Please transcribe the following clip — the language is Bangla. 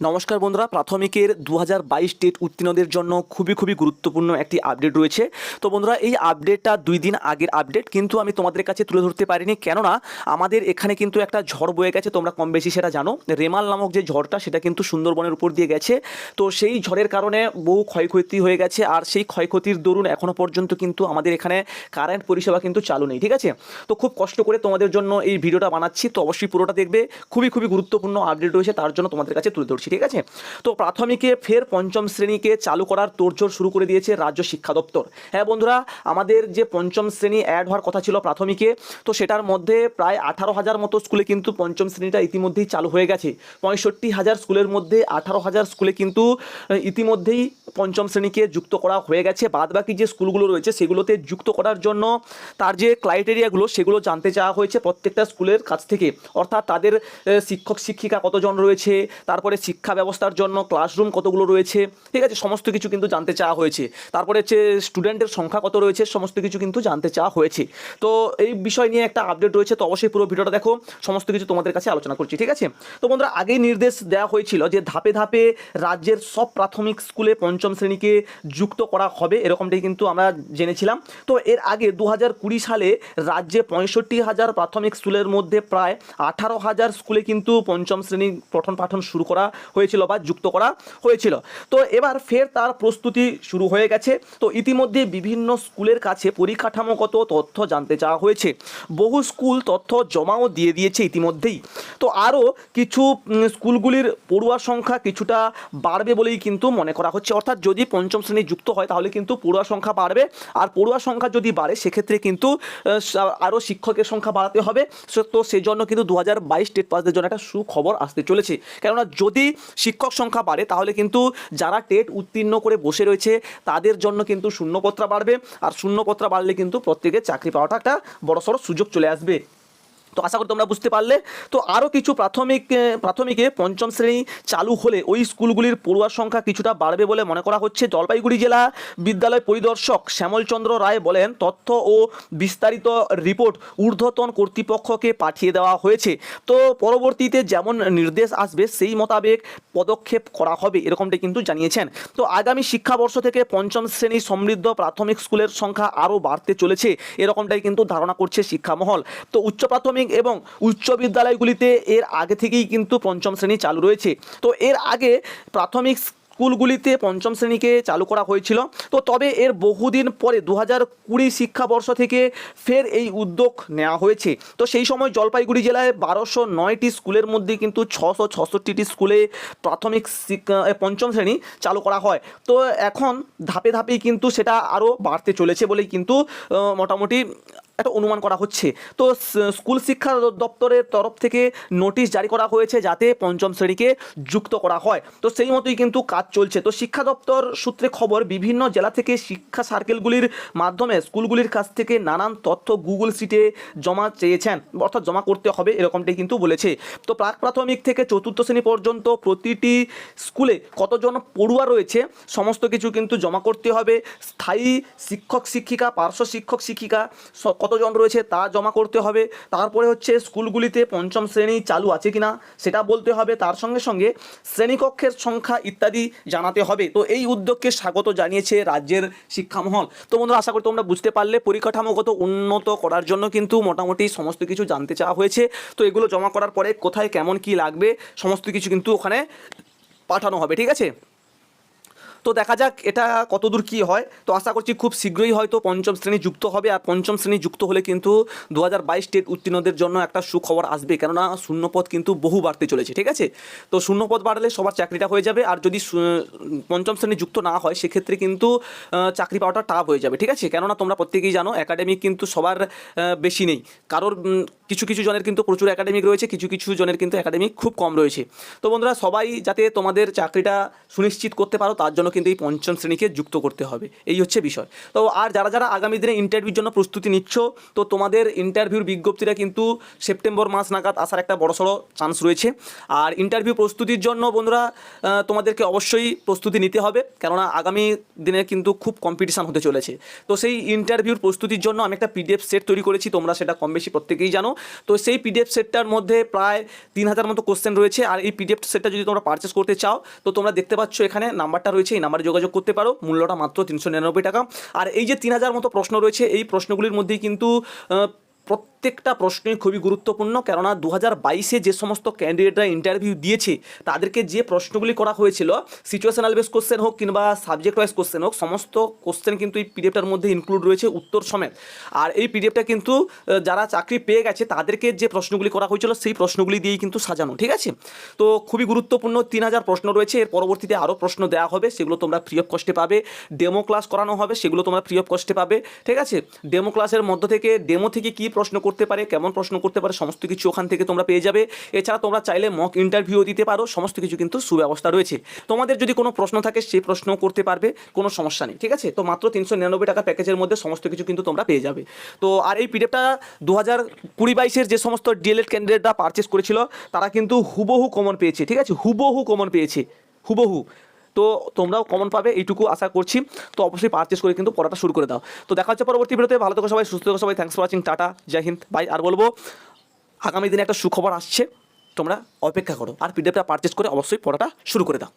নমস্কার বন্ধুরা, প্রাথমিকের দু হাজার বাইশ টেট উত্তীর্ণদের জন্য খুবই খুবই গুরুত্বপূর্ণ একটি আপডেট রয়েছে। তো বন্ধুরা, এই আপডেটটা দুই দিন আগের আপডেট কিন্তু আমি তোমাদের কাছে তুলে ধরতে পারিনি। কেননা, আমাদের এখানে কিন্তু একটা ঝড় বয়ে গেছে, তোমরা কম বেশি সেটা জানো। রেমাল নামক যে ঝড়টা, সেটা কিন্তু সুন্দরবনের উপর দিয়ে গেছে। তো সেই ঝড়ের কারণে বহু ক্ষয়ক্ষতি হয়ে গেছে, আর সেই ক্ষয়ক্ষতির দরুন এখনও পর্যন্ত কিন্তু আমাদের এখানে কারেন্ট পরিষেবা কিন্তু চালু নেই, ঠিক আছে? তো খুব কষ্ট করে তোমাদের জন্য এই ভিডিওটা বানাচ্ছি। তো অবশ্যই পুরোটা দেখবে। খুবই খুবই গুরুত্বপূর্ণ আপডেট রয়েছে, তার জন্য তোমাদের কাছে তুলে ধরছি। ঠিক আছে? তো প্রাথমিকে ফের পঞ্চম শ্রেণীকে চালু করার তোড়জোড় শুরু করে দিয়েছে রাজ্য শিক্ষা দপ্তর। হ্যাঁ বন্ধুরা, আমাদের যে পঞ্চম শ্রেণি অ্যাড হওয়ার কথা ছিল প্রাথমিকে, তো সেটার মধ্যে প্রায় আঠারো হাজার মতো স্কুলে কিন্তু পঞ্চম শ্রেণীটা ইতিমধ্যেই চালু হয়ে গেছে। পঁয়ষট্টি হাজার স্কুলের মধ্যে আঠারো হাজার স্কুলে কিন্তু ইতিমধ্যেই পঞ্চম শ্রেণীকে যুক্ত করা হয়ে গেছে। বাদবাকি যে স্কুলগুলো রয়েছে, সেগুলোতে যুক্ত করার জন্য তার যে ক্রাইটেরিয়াগুলো, সেগুলো জানতে চাওয়া হয়েছে প্রত্যেকটা স্কুলের কাছ থেকে। অর্থাৎ তাদের শিক্ষক, শিক্ষিকা কতজন রয়েছে, তারপরে শিক্ষা ব্যবস্থার জন্য ক্লাসরুম কতগুলো রয়েছে, ঠিক আছে, সমস্ত কিছু কিন্তু জানতে চাওয়া হয়েছে। তারপরে হচ্ছে স্টুডেন্টের সংখ্যা কত রয়েছে, সমস্ত কিছু কিন্তু জানতে চাওয়া হয়েছে। তো এই বিষয় নিয়ে একটা আপডেট রয়েছে, তো অবশ্যই পুরো ভিডিওটা দেখো, সমস্ত কিছু তোমাদের কাছে আলোচনা করছি, ঠিক আছে? তো বন্ধুরা, আগেই নির্দেশ দেওয়া হয়েছিল যে ধাপে ধাপে রাজ্যের সব প্রাথমিক স্কুলে পঞ্চম শ্রেণীকে যুক্ত করা হবে, এরকমটাই কিন্তু আমরা জেনেছিলাম। তো এর আগে দু হাজার কুড়ি সালে রাজ্যে পঁয়ষট্টি হাজার প্রাথমিক স্কুলের মধ্যে প্রায় আঠারো হাজার স্কুলে কিন্তু পঞ্চম শ্রেণি পঠন পাঠন শুরু করা হয়েছিল বা যুক্ত করা হয়েছিল। তো এবার ফের তার প্রস্তুতি শুরু হয়ে গেছে। তো ইতিমধ্যে বিভিন্ন স্কুলের কাছে পরিকাঠামোগত তথ্য জানতে চাওয়া হয়েছে। বহু স্কুল তথ্য জমাও দিয়ে দিয়েছে ইতিমধ্যেই। তো আরও কিছু স্কুলগুলির পড়ুয়ার সংখ্যা কিছুটা বাড়বে বলেই কিন্তু মনে করা হচ্ছে। অর্থাৎ যদি পঞ্চম শ্রেণি যুক্ত হয়, তাহলে কিন্তু পড়ুয়া সংখ্যা বাড়বে। আর পড়ুয়া সংখ্যা যদি বাড়ে, সেক্ষেত্রে কিন্তু আরও শিক্ষকের সংখ্যা বাড়াতে হবে। তো সেজন্য কিন্তু দু হাজার বাইশ টেট পাসদের জন্য একটা সুখবর আসতে চলেছে। কেননা যদি শিক্ষক সংখ্যা বাড়ে, তাহলে কিন্তু যারা টেট উত্তীর্ণ করে বসে রয়েছে, তাদের জন্য কিন্তু শূন্যপত্রা বাড়বে। আর শূন্যপত্রা বাড়লে কিন্তু প্রত্যেকের চাকরি পাওয়াটা একটা বড়সড় সুযোগ চলে আসবে। তো আশা করি তোমরা বুঝতে পারলে। তো আরও কিছু প্রাথমিক প্রাথমিকে পঞ্চম শ্রেণি চালু হলে ওই স্কুলগুলির পড়ুয়ার সংখ্যা কিছুটা বাড়বে বলে মনে করা হচ্ছে। জলপাইগুড়ি জেলা বিদ্যালয় পরিদর্শক শ্যামলচন্দ্র রায় বলেন, তথ্য ও বিস্তারিত রিপোর্ট ঊর্ধ্বতন কর্তৃপক্ষকে পাঠিয়ে দেওয়া হয়েছে। তো পরবর্তীতে যেমন নির্দেশ আসবে, সেই মোতাবেক পদক্ষেপ করা হবে, এরকমটাই কিন্তু জানিয়েছেন। তো আগামী শিক্ষাবর্ষ থেকে পঞ্চম শ্রেণি সমৃদ্ধ প্রাথমিক স্কুলের সংখ্যা আরও বাড়তে চলেছে, এরকমটাই কিন্তু ধারণা করছে শিক্ষামহল। তো উচ্চ প্রাথমিক এবং উচ্চ বিদ্যালয়গুলিতে এর আগে থেকেই কিন্তু পঞ্চম শ্রেণি চালু রয়েছে। তো এর আগে প্রাথমিক স্কুলগুলিতে পঞ্চম শ্রেণীকে চালু করা হয়েছিল। তো তবে এর বহুদিন পরে দু হাজার কুড়ি শিক্ষাবর্ষ থেকে ফের এই উদ্যোগ নেওয়া হয়েছে। তো সেই সময় জলপাইগুড়ি জেলায় বারোশো নয়টি স্কুলের মধ্যে কিন্তু ছশো ছষট্টিটি স্কুলে প্রাথমিক পঞ্চম শ্রেণি চালু করা হয়। তো এখন ধাপে ধাপেই কিন্তু সেটা আরও বাড়তে চলেছে বলেই কিন্তু মোটামুটি একটা অনুমান করা হচ্ছে। তো স্কুল শিক্ষা দপ্তরের তরফ থেকে নোটিশ জারি করা হয়েছে যাতে পঞ্চম শ্রেণীকে যুক্ত করা হয়। তো সেই মতোই কিন্তু কাজ চলছে। তো শিক্ষা দপ্তর সূত্রে খবর, বিভিন্ন জেলা থেকে শিক্ষা সার্কেলগুলির মাধ্যমে স্কুলগুলির কাছ থেকে নানান তথ্য গুগল সিটে জমা চেয়েছেন। অর্থাৎ জমা করতে হবে এরকমটাই কিন্তু বলেছে। তো প্রাক প্রাথমিক থেকে চতুর্থ শ্রেণি পর্যন্ত প্রতিটি স্কুলে কতজন পড়ুয়া রয়েছে, সমস্ত কিছু কিন্তু জমা করতে হবে। স্থায়ী শিক্ষক শিক্ষিকা, পার্শ্ব শিক্ষক শিক্ষিকা কতজন রয়েছে তা জমা করতে হবে। তারপরে হচ্ছে স্কুলগুলিতে পঞ্চম শ্রেণি চালু আছে কিনা সেটা বলতে হবে। তার সঙ্গে সঙ্গে শ্রেণীকক্ষের সংখ্যা ইত্যাদি জানাতে হবে। তো এই উদ্যোগকে স্বাগত জানিয়েছে রাজ্যের শিক্ষামহল। তো বন্ধুরা, আশা করি তোমরা বুঝতে পারলে, পরিকাঠামোগত উন্নত করার জন্য কিন্তু মোটামুটি সমস্ত কিছু জানতে চাওয়া হয়েছে। তো এগুলো জমা করার পরে কোথায়, কেমন, কি লাগবে, সমস্ত কিছু কিন্তু ওখানে পাঠানো হবে। ঠিক আছে? তো দেখা যাক এটা কতদূর কি হয়। তো আশা করছি খুব শীঘ্রই হয়তো পঞ্চম শ্রেণি যুক্ত হবে আর পঞ্চম শ্রেণি যুক্ত হলে কিন্তু দু হাজার বাইশ টেট উত্তীর্ণদের জন্য একটা সুখবর আসবে। কেননা শূন্যপদ কিন্তু বহু বাড়তে চলেছে, ঠিক আছে? তো শূন্যপদ বাড়লে সবার চাকরিটা হয়ে যাবে আর যদি পঞ্চম শ্রেণি যুক্ত না হয় সেক্ষেত্রে কিন্তু চাকরি পাওয়াটা টাফ হয়ে যাবে, ঠিক আছে? কেননা তোমরা প্রত্যেকেই জানো একাডেমিক কিন্তু সবার বেশি নেই। কারোর কিছু কিছু জনের কিন্তু প্রচুর একাডেমিক রয়েছে, কিছু কিছু জনের কিন্তু একাডেমিক খুব কম রয়েছে। তো বন্ধুরা সবাই যাতে তোমাদের চাকরিটা সুনিশ্চিত করতে পারো, তার জন্য কিন্তু এই পঞ্চম শ্রেণীকে যুক্ত করতে হবে। এই হচ্ছে বিষয়। তো আর যারা যারা আগামী দিনে ইন্টারভিউর জন্য প্রস্তুতি নিচ্ছ, তো তোমাদের ইন্টারভিউর বিজ্ঞপ্তিটা কিন্তু সেপ্টেম্বর মাস নাগাদ আসার একটা বড়সড় চান্স রয়েছে। আর ইন্টারভিউ প্রস্তুতির জন্য বন্ধুরা তোমাদেরকে অবশ্যই প্রস্তুতি নিতে হবে, কেননা আগামী দিনে কিন্তু খুব কম্পিটিশান হতে চলেছে। তো সেই ইন্টারভিউর প্রস্তুতির জন্য আমি একটা পিডিএফ সেট তৈরি করেছি, তোমরা সেটা কম বেশি প্রত্যেকেই জানো। তো সেই পিডিএফ সেটটার মধ্যে প্রায় তিন হাজার মতো কোশ্চেন রয়েছে, আর এই পিডিএফ সেটটা যদি তোমরা পারচেস করতে চাও, তো তোমরা দেখতে পাচ্ছ এখানে নাম্বারটা রয়েছে, এই নাম্বারে যোগাযোগ করতে পারো। মূল্যটা মাত্র তিনশো নিরানব্বই টাকা। আর এই যে তিন হাজার মতো প্রশ্ন রয়েছে এই প্রশ্নগুলির মধ্যেই কিন্তু আহ, প্রত্যেকটা প্রশ্নই খুবই গুরুত্বপূর্ণ। কেননা দু হাজার বাইশে যে সমস্ত ক্যান্ডিডেটরা ইন্টারভিউ দিয়েছে, তাদেরকে যে প্রশ্নগুলি করা হয়েছিল সিচুয়েশনাল বেস কোশ্চেন হোক কিংবা সাবজেক্ট ওয়াইজ কোশ্চেন হোক, সমস্ত কোশ্চেন কিন্তু এই পিডিএফটার মধ্যে ইনক্লুড রয়েছে উত্তর সমেত। আর এই পিডিএফটা কিন্তু যারা চাকরি পেয়ে গেছে, তাদেরকে যে প্রশ্নগুলি করা হয়েছিল, সেই প্রশ্নগুলি দিয়েই কিন্তু সাজানো, ঠিক আছে? তো খুবই গুরুত্বপূর্ণ তিন হাজার প্রশ্ন রয়েছে, এর পরবর্তীতে আরও প্রশ্ন দেওয়া হবে, সেগুলো তোমরা ফ্রি অফ কস্টে পাবে। ডেমো ক্লাস করানো হবে, সেগুলো তোমরা ফ্রি অফ কস্টে পাবে, ঠিক আছে? ডেমো ক্লাসের মধ্য থেকে ডেমো থেকে কী প্রশ্ন করতে পারে, কেমন প্রশ্ন করতে পারে, সমস্ত কিছু ওখান থেকে তোমরা পেয়ে যাবে। এছাড়া তোমরা চাইলে মক ইন্টারভিউ দিতে পারো, সমস্ত কিছু কিন্তু সুব্যবস্থা রয়েছে। তোমাদের যদি কোনো প্রশ্ন থাকে সেই প্রশ্ন করতে পারবে, কোনো সমস্যা নেই, ঠিক আছে? তো মাত্র তিনশো নিরানব্বই টাকা প্যাকেজের মধ্যে সমস্ত কিছু কিন্তু তোমরা পেয়ে যাবে। তো আর এই পিডিএফটা দু হাজার কুড়ি বাইশের যে সমস্ত ডিএলএড ক্যান্ডিডেটরা পারচেস করেছিল, তারা কিন্তু হুবহু কমন পেয়েছে, ঠিক আছে? হুবহু কমন পেয়েছে, হুবহু। তো তোমরাও কমন পাবে, এইটুকু আশা করছি। তো অবশ্যই পারচেস করে কিন্তু পড়াটা শুরু করে দাও। তো দেখা হচ্ছে পরবর্তী ভিডিওতে। ভালো থেকো সবাই, সুস্থ থেকো সবাই। Thanks for watching tata, Jai Hind. ভাই আর বলব, আগামী দিনে একটা সুখবর আসছে, তোমরা অপেক্ষা করো। আর পিডিএফটা পারচেস করে অবশ্যই পড়াটা শুরু করে দাও।